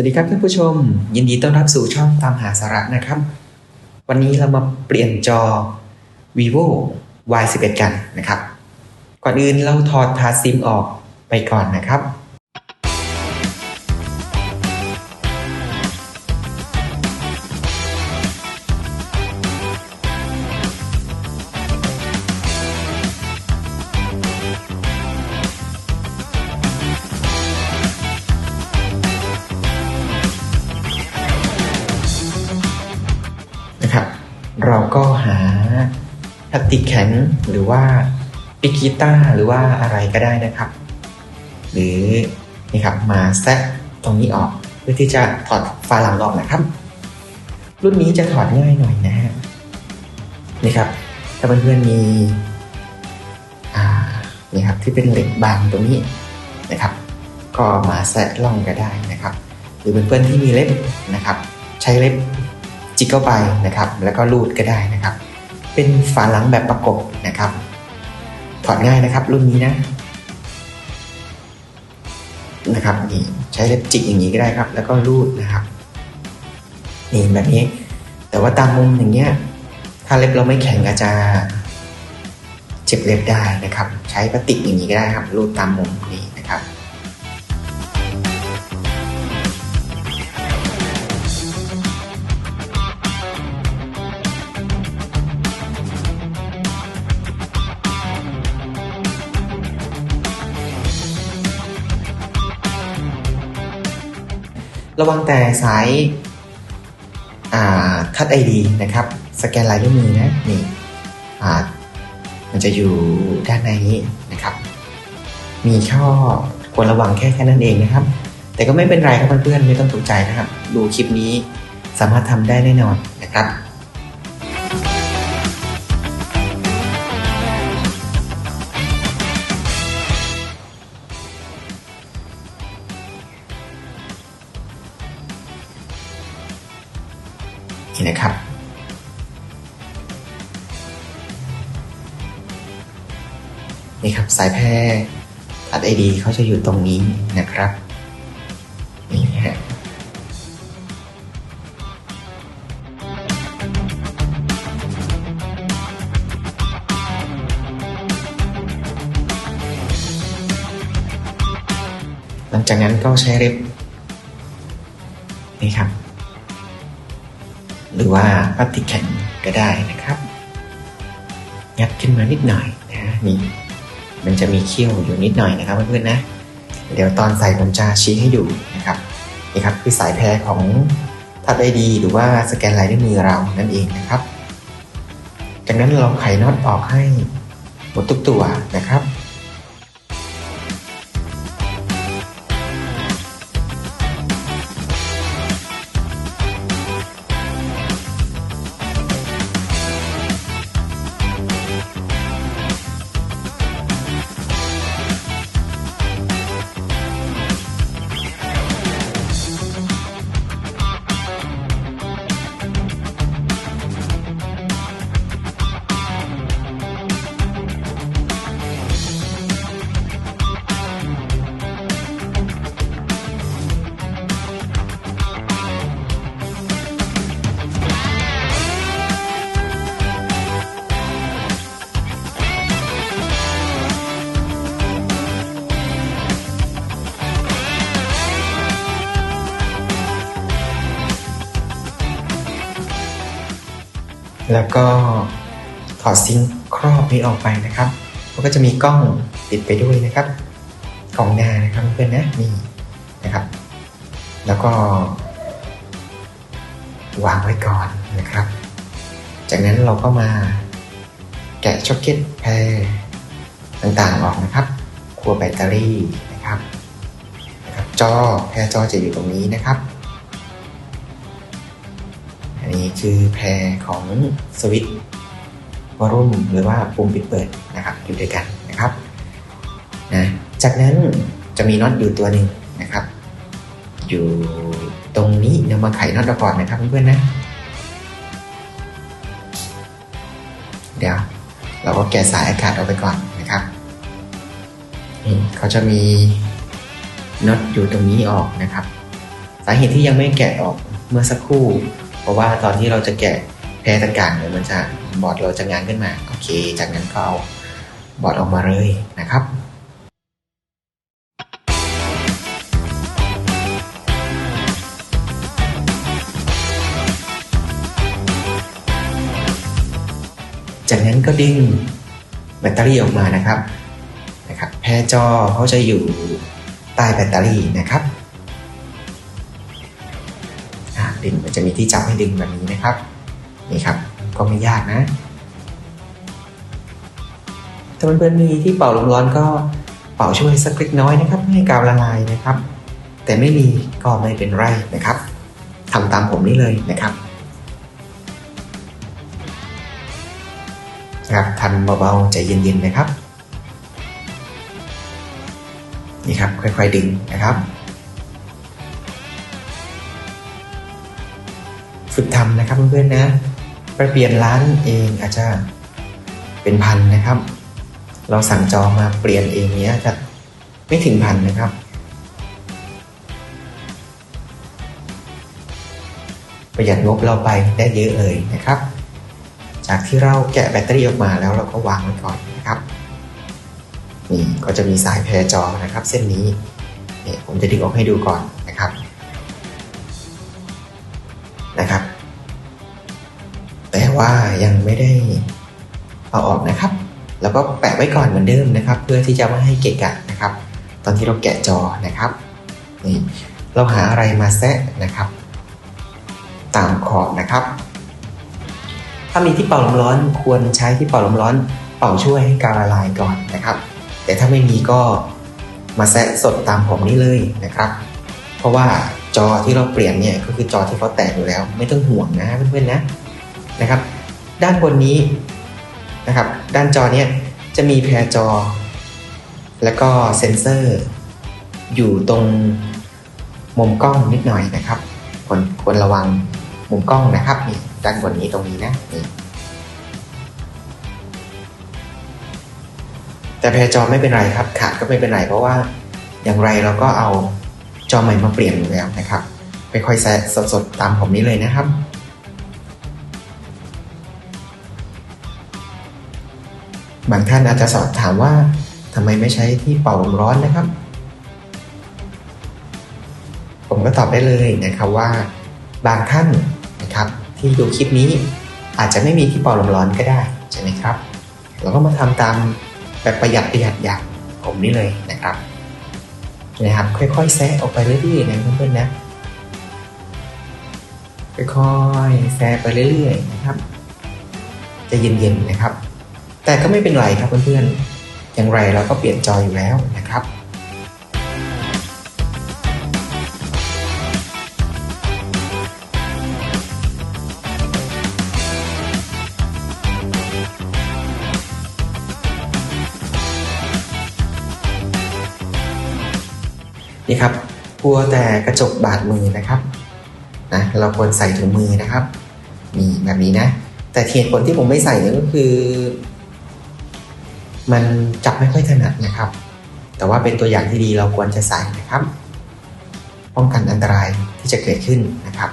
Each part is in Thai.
วัสดีครับท่านผู้ชม ยินดีต้อนรับสู่ช่องตามหาสาระนะครับ วันนี้เรามาเปลี่ยนจอ vivo y11 กันนะครับ ก่อนอื่นเราถอดพาซิมออกไปก่อนนะครับนะครับ ติกแข็งหรือว่าปิกกีต้าร์หรือว่าอะไรก็ได้นะครับ หรือนี่ครับมาแซะตรงนี้ออกเพื่อที่จะถอดฝาหลังออกนะครับ รุ่นนี้จะถอดง่ายหน่อยนะฮะนี่ครับ ถ้าเพื่อนๆมีอ่านี่ครับที่เป็นเหล็กบางตรงนี้นะครับ ก็มาแซะล่องก็ได้นะครับ หรือเพื่อนๆที่มีเล็บนะครับ ใช้เล็บจิกเข้าไปนะครับ แล้วก็รูดก็ได้นะครับ เป็นฝาหลังแบบประกบนะครับ ถอดง่ายนะครับ รุ่นนี้นะ นะครับนี่ใช้เล็บจิกอย่างนี้ก็ได้ครับ แล้วก็รูดนะครับนี่แบบนี้ แต่ว่าตามมุมอย่างเงี้ย ถ้าเล็บเราไม่แข็งอาจจะเจ็บเล็บได้นะครับ ใช้พลาสติกอย่างนี้ก็ได้ครับ รูดตามมุมนี้ ระวังแต่สายอ่าทัดไอดีนะครับ สแกนลายด้วยมือนะนี่อ่ามันจะอยู่ด้านในนี้นะครับ มีข้อควรระวังแค่แค่นั้นเองนะครับ แต่ก็ไม่เป็นไรครับเพื่อนๆไม่ต้องตกใจนะครับ ดูคลิปนี้สามารถทำได้แน่นอนนะครับ นี่นะครับ นี่ครับสายแพร่ตัดไอดีเขาจะอยู่ตรงนี้นะครับนี่ฮะหลังจากนั้นก็ใช้เล็บนี่ครับ หรือว่าพลาสติกแข็งก็ได้นะครับยัดขึ้นมานิดหน่อยนะนี่มันจะมีเขี้ยวอยู่นิดหน่อยนะครับเพื่อนๆนะ เดี๋ยวตอนใส่ผมจะชี้ให้ดูนะครับนี่ครับคือสายแพรของทัดไอดีหรือว่าสแกนลายนิ้วยมือเรานั่นเองนะครับ จากนั้นเราไขน็อตออกให้หมดทุกตัวนะครับ นี้ออกไปนะครับมันก็จะมีกล้องติดไปด้วยนะครับกล้องหน้านะครับเพื่อนนะนี่นะครับ แล้วก็วางไว้ก่อนนะครับ จากนั้นเราก็มาแกะช็อคเก็ตแพรต่างๆออกนะครับขั้วแบตเตอรี่นะครับนะครับ จอแพรจอจะอยู่ตรงนี้นะครับ อันนี้คือแพรของสวิตช์ วอลลุ่มหรือว่าปุ่มปิดเปิดนะครับอยู่ด้วยกันนะครับนะจากนั้นจะมีน็อตอยู่ตัวหนึ่งนะครับ อยู่ตรงนี้เดี๋ยวมาไขน็อตเราก่อนนะครับเพื่อนๆนะ เดี๋ยวเราก็แกะสายอากาศออกไปก่อนนะครับนี่เขาจะมีน็อตอยู่ตรงนี้ออกนะครับ สาเหตุที่ยังไม่แกะออกเมื่อสักครู่ เพราะว่าตอนที่เราจะแกะ แพรต่างๆเนี่ยมันจะบอร์ดเราจะงานขึ้นมา โอเค จากนั้นก็เอาบอร์ดออกมาเลยนะครับจากนั้นก็ดึงแบตเตอรี่ออกมานะครับนะครับแพรจอเขาจะอยู่ใต้แบตเตอรี่นะครับดึงมันจะมีที่จับให้ดึงแบบนี้นะครับ นี่ครับ ก็ไม่ยากนะ ถ้าเพื่อนๆมีที่เป่าลมร้อนก็เป่าช่วยสักเล็กน้อยนะครับให้กาวละลายนะครับ แต่ไม่มีก็ไม่เป็นไรนะครับทำตามผมนี่เลยนะครับนะครับทำเบาๆใจเย็นๆนะครับ นี่ครับค่อยๆดึงนะครับ ฝึกทำนะครับเพื่อนๆนะ ไปเปลี่ยนร้านเองอาจจะเป็นพันนะครับ เราสั่งจองมาเปลี่ยนเองเนี้ยจะไม่ถึงพันนะครับ ประหยัดงบเราไปได้เยอะเลยนะครับ จากที่เราแกะแบตเตอรี่ออกมาแล้วเราก็วางไว้ก่อนนะครับนี่ก็จะมีสายแพรจอนะครับ เส้นนี้นี่ผมจะดึงออกให้ดูก่อน ว่ายังไม่ได้เอาออกนะครับ แล้วก็แปะไว้ก่อนเหมือนเดิมนะครับ เพื่อที่จะไม่ให้เกะกะนะครับ ตอนที่เราแกะจอนะครับนี่เราหาอะไรมาแซะนะครับ ตามขอบนะครับ ถ้ามีที่เป่าลมร้อนควรใช้ที่เป่าลมร้อน เป่าช่วยให้กาวละลายก่อนนะครับ แต่ถ้าไม่มีก็มาแซะสดตามผมนี่เลยนะครับ เพราะว่าจอที่เราเปลี่ยนเนี่ยก็คือจอที่เขาแตกอยู่แล้ว ไม่ต้องห่วงนะเพื่อนๆนะ นะครับ ด้านบนนี้นะครับ ด้านจอเนี่ยจะมีแพรจอ แล้วก็เซ็นเซอร์ อยู่ตรงมุมกล้องนิดหน่อยนะครับควรควรระวังมุมกล้องนะครับนี่ด้านบนนี้ตรงนี้นะนี่แต่แพรจอไม่เป็นไรครับ ขาดก็ไม่เป็นไรเพราะว่าอย่างไรเราก็เอาจอใหม่มาเปลี่ยนอยู่แล้วนะครับ ไปค่อยแซะสดๆตามผมนี้เลยนะครับ บางท่านอาจจะสอบถามว่าทำไมไม่ใช้ที่เป่าลมร้อนนะครับ ผมก็ตอบได้เลยนะครับว่า บางท่านนะครับที่ดูคลิปนี้อาจจะไม่มีที่เป่าลมร้อนก็ได้ใช่ไหมครับ เราก็มาทำตามแบบประหยัดประหยัดอย่างผมนี่เลยนะครับนะครับ ค่อยๆแซะออกไปเรื่อยๆนะเพื่อนๆนะค่อยๆแซะไปเรื่อยๆนะครับจะเย็นๆนะครับ แต่ก็ไม่เป็นไรครับเพื่อนๆ อย่างไรเราก็เปลี่ยนจออยู่แล้วนะครับ นี่ครับกลัวแต่กระจกบาดมือนะครับนะเราควรใส่ถุงมือนะครับ นี่แบบนี้นะ แต่เหตุผลที่ผมไม่ใส่เนี่ยก็คือ มันจับไม่ค่อยถนัดนะครับ แต่ว่าเป็นตัวอย่างที่ดีเราควรจะใส่นะครับ ป้องกันอันตรายที่จะเกิดขึ้นนะครับ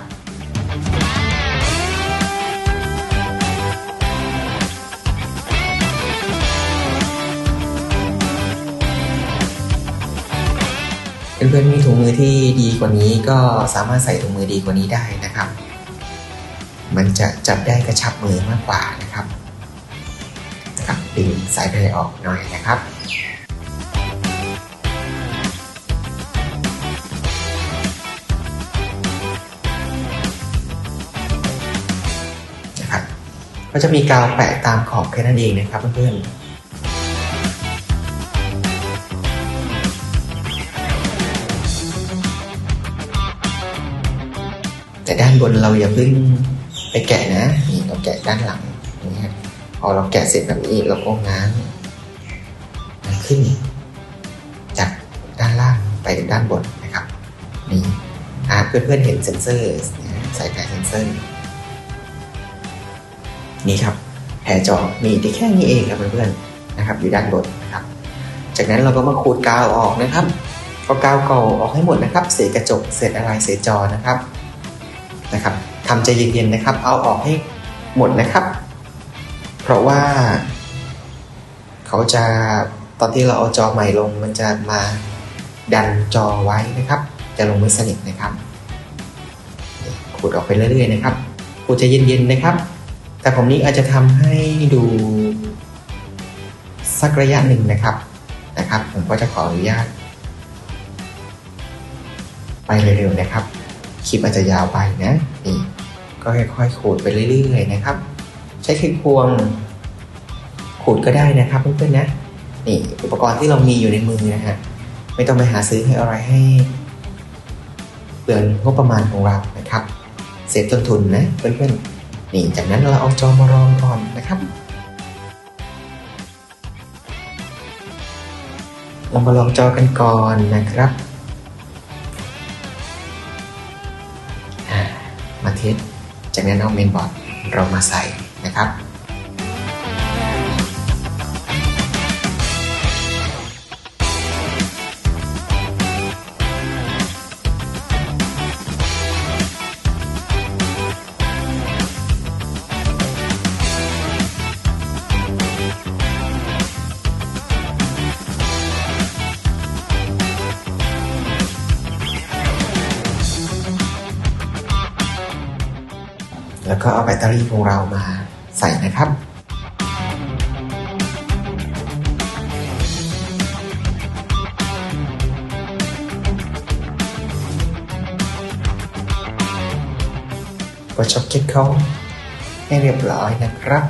เพื่อนๆมีถุงมือที่ดีกว่านี้ก็สามารถใส่ถุงมือดีกว่านี้ได้นะครับ มันจะจับได้กระชับมือมากกว่านะครับ ดึงสายแพรออกหน่อยนะครับนะครับ ก็จะมีกาวแปะตามขอบแค่นั้นเองนะครับเพื่อนๆแต่ด้านบนเราอย่าเพิ่งไปแกะนะ นี่เราแกะด้านหลังนี่ครับ อเราแกะเสร็จแบบนี้เราก็ง้างง้างขึ้น จากด้านล่างไปด้านบนนะครับนี่อ่าเพื่อนๆเห็นเซนเซอร์นะสายแผงเซนเซอร์นี่ครับแผรจอมีที่แค่นี้เองครับเพื่อนๆนะครับ อยู่ด้านบนนะครับ จากนั้นเราก็มาขูดกาวออกนะครับก็กาวเก่าออกให้หมดนะครับ เศษกระจกเศษอะไรเศษจอนะครับนะครับทำใจเย็นๆนะครับ เอาออกให้หมดนะครับ เพราะว่า เขาจะตอนที่เราเอาจอใหม่ลง มันจะมาดันจอไว้นะครับ จะลงไม่สนิทนะครับขูดออกไปเรื่อยๆนะครับขูดใจเย็นๆนะครับ แต่ผมนี้อาจจะทำให้ดูสักระยะหนึ่งนะครับนะครับ ผมก็จะขออนุญาต ไปเร็วๆนะครับคลิปอาจจะยาวไปนะนี่ก็ค่อยๆขูดไปเรื่อยๆนะครับ ใช้ไขควงขูดก็ได้นะครับเพื่อนๆนะนี่อุปกรณ์ที่เรามีอยู่ในมือนะฮะไม่ต้องไปหาซื้อให้อะไรให้เปลืองงบประมาณของเรานะครับเซฟต้นทุนนะเพื่อนๆนี่จากนั้นเราเอาจอมารองก่อนนะครับเรามาลองจอกันก่อนนะครับอ่ามาเทสจากนั้นเอาเมนบอร์ดเรามาใส่ นะครับแล้วก็เอาแบตเตอรี่ของเรามา ส่นะครับกดช็อคเก็ตเขาให้เรียบร้อยนะครับ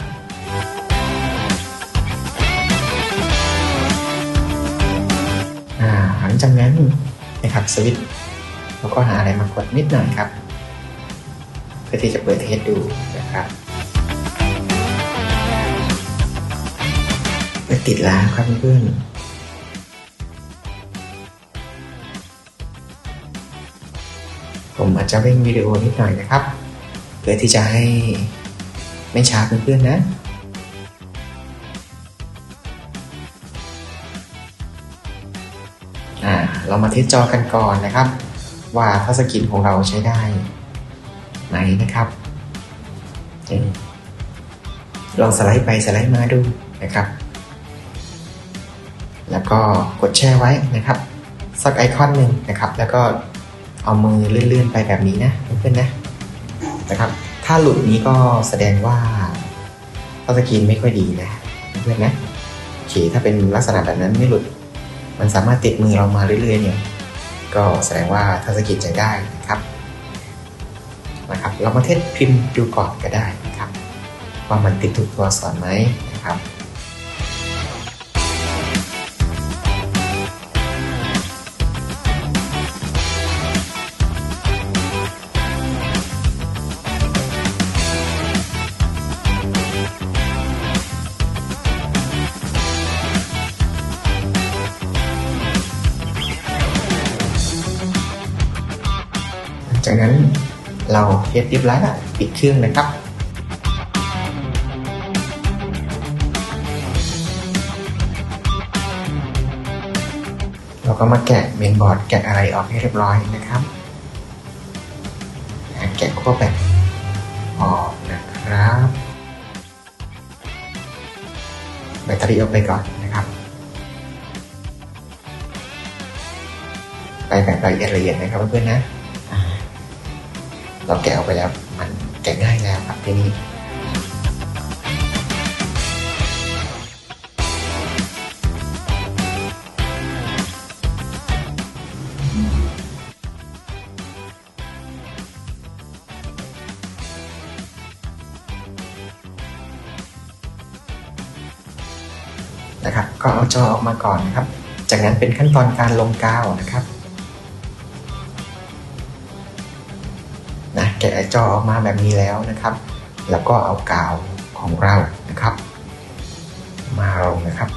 อ่าหลังจากนั้นนะครับสวิตเราก็หาอะไรมากดนิดหน่อยครับ เพื่อที่จะเปิดเทสดูนะครับ เปิดติดแล้วครับเพื่อนผมอาจจะเร่งวิดีโอนิดหน่อยนะครับ เพื่อที่จะให้ไม่ช้าเพื่อนๆนะเรามาเทสจอกันก่อนนะครับ ว่าทัชสกรีนของเราใช้ได้ไหมนะครับลองสไลด์ไปสไลด์มาดูนะครับ ก็กดแช่ไว้นะครับสักไอคอนหนึ่งนะครับ แล้วก็เอามือเลื่อนๆไปแบบนี้นะเพื่อนๆนะนะครับ ถ้าหลุดนี้ก็แสดงว่าทัชสกรีนไม่ค่อยดีนะเพื่อนๆนะโอเคถ้าเป็นลักษณะแบบนั้นไม่หลุด มันสามารถติดมือเรามาเรื่อยๆเนี่ยก็แสดงว่าทัชสกรีนใช้ได้นะครับนะครับ เรามาเทสพิมพ์ดูก่อนก็ได้นะครับ ว่ามันติดถูกตัวอักษรไหมนะครับ สเรียบร้อยแล้วปิดเครื่องนะครับเราก็มาแกะเมนบอร์ดแกะอะไรออกให้เรียบร้อยนะครับ แกะขั้วแบตออกนะครับแบตเตอรี่ออกไปก่อนนะครับไปแบบละเอียดละเอียดนะครับเพื่อนๆนะ เราแกะออกไปแล้วมันแกะง่ายแล้วครับที่นี่นะครับก็เอาจอออกมาก่อนนะครับ จากนั้นเป็นขั้นตอนการลงกาวนะครับ แกะจอออกมาแบบนี้แล้วนะครับ แล้วก็เอากาวของเรานะครับ มาลงนะครับ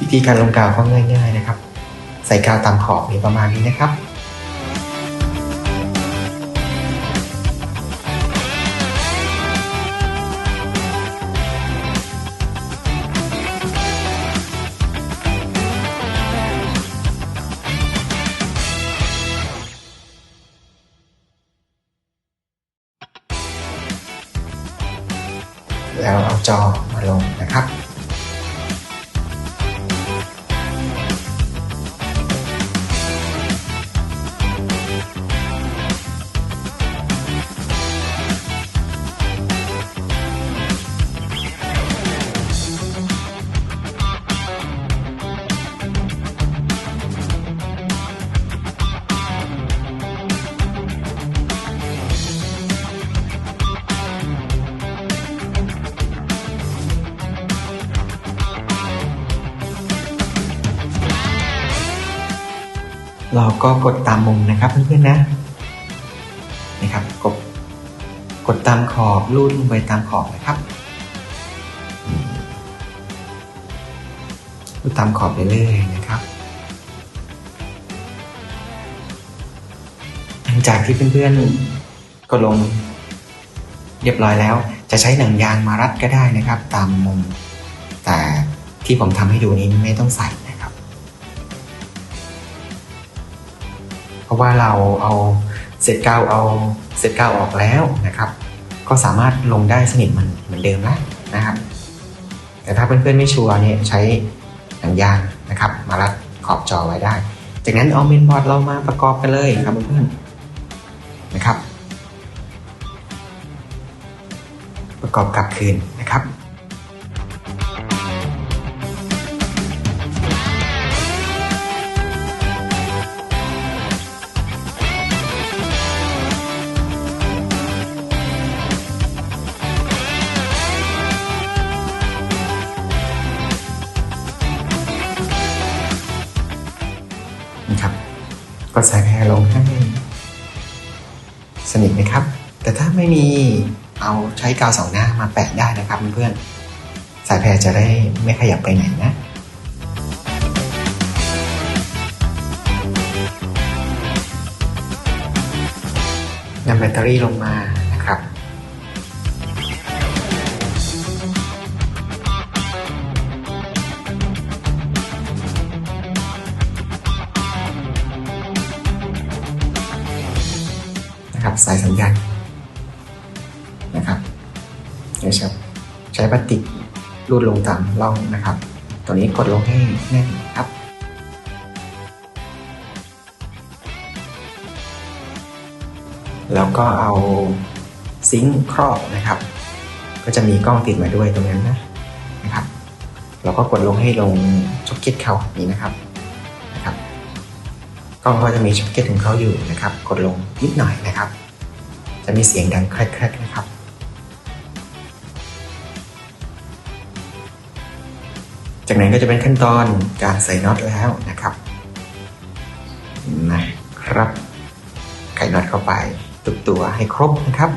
วิธีการลงกาวก็ง่าย ๆนะครับ ใส่กาวตามขอบนี่ประมาณนี้นะครับ giao cho Alo đang hấp เราก็กดตามมุมนะครับเพื่อนๆนะนะครับกดกดตามขอบลูดลงไปตามขอบนะครับลูดตามขอบไปเรื่อยๆนะครับหลังจากที่เพื่อนๆก็ลงเรียบร้อยแล้ว จะใช้หนังยางมารัดก็ได้นะครับ ตามมุม แต่ที่ผมทำให้ดูนี้ไม่ต้องใส่นะ รับเพราะว่าเราเอาเศษกาวเอาเศษกาวออกแล้วนะครับ ก็สามารถลงได้สนิทมันเหมือนเดิมแล้วนะครับ แต่ถ้าเพื่อนๆไม่ชัวร์เนี่ยใช้หนังยางนะครับ มารัดขอบจอไว้ได้ จากนั้นเอาเมนบอร์ดเรามาประกอบกันเลยครับเพื่อนๆนะครับ ประกอบกลับคืนนะครับ กดสายแพรลงให้ สนิทนะครับ แต่ถ้าไม่มีเอาใช้กาวสองหน้ามาแปะได้นะครับเพื่อนๆสายแพรจะได้ไม่ขยับไปไหนนะนำแบตเตอรี่ลงมา สายสัญญาณนะครับใช้ใช้พลาสติกรูดลงตามร่องนะครับ ตัวนี้กดลงให้แน่นครับแล้วก็เอาซิงค์ครอบนะครับ ก็จะมีกล้องติดมาด้วยตรงนั้นนะนะครับ เราก็กดลงให้ลงช็อคเก็ตเขานี้นะครับนะครับกล้องก็จะมีช็อคเก็ตของเขาอยู่นะครับ กดลงนิดหน่อยนะครับ จะมีเสียงดังแครกๆนะครับ จากนั้นก็จะเป็นขั้นตอนการใส่น็อตแล้วนะครับนะครับไขน็อตเข้าไปตุกตัวให้ครบนะครับ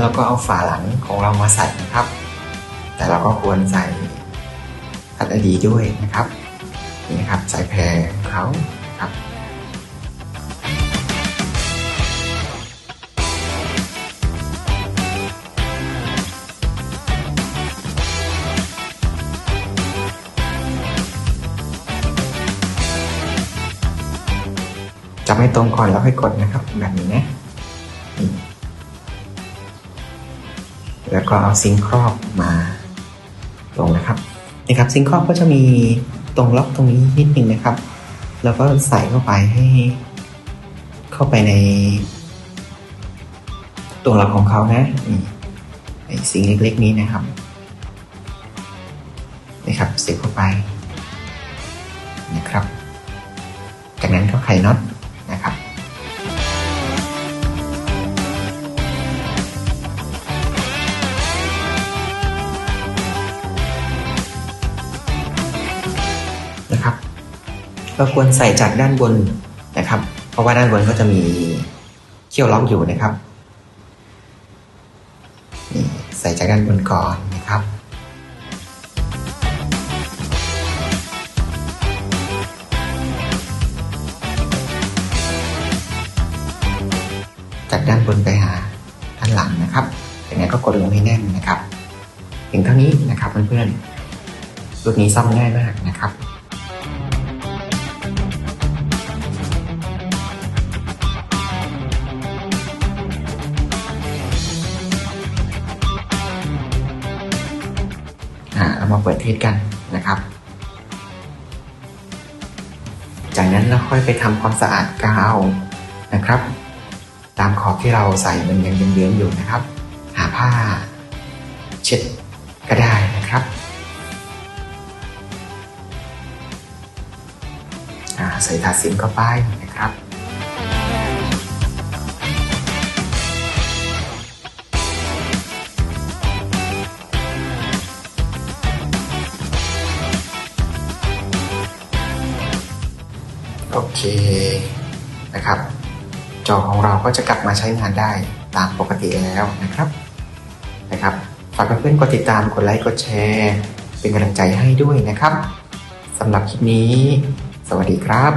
เราก็เอาฝาหลังของเรามาใส่นะครับ แต่เราก็ควรใส่พัดอดีด้วยนะครับนี่นะครับใสายแพรของเขาครับจะไม่ตรงก่อนแล้วค่อยกดนะครับแบบนี้นะ แล้วก็เอาซิงค์ครอบมาลงนะครับนี่ครับซิงค์ครอบก็จะมีตรงล็อกตรงนี้นิดนึงนะครับ แล้วก็ใส่เข้าไปให้เข้าไปใน ตัวล็อกของเขานะไอซิงเล็กๆนี้นะครับนี่ครับเสียบเข้าไปนะครับ จากนั้นก็ไขน็อต นะครับ เราควรใส่จากด้านบนนะครับ เพราะว่าด้านบนก็จะมีเขี้ยวล็อกอยู่นะครับนี่ใส่จากด้านบนก่อนนะครับจากด้านบนไปหาด้านหลังนะครับอย่างนี้นก็กดลงให้แน่นนะครับเพียงเท่านี้นะครับเพื่อนๆรุ่นนี้ซ่อมง่ายมากนะครับ มาเปิดเทสกันนะครับ จากนั้นเราค่อยไปทำความสะอาดกาวนะครับ ตามขอบที่เราใส่มันยังเยื้องๆอยู่นะครับ หาผ้า เช็ดก็ได้นะครับใส่ถาสินเข้าไป เคนะครับ จอของเราก็จะกลับมาใช้งานได้ตามปกติแล้วนะครับนะครับฝากเพื่อนๆกดติดตามกดไลค์กดแชร์ เป็นกำลังใจให้ด้วยนะครับสำหรับคลิปนี้ สวัสดีครับ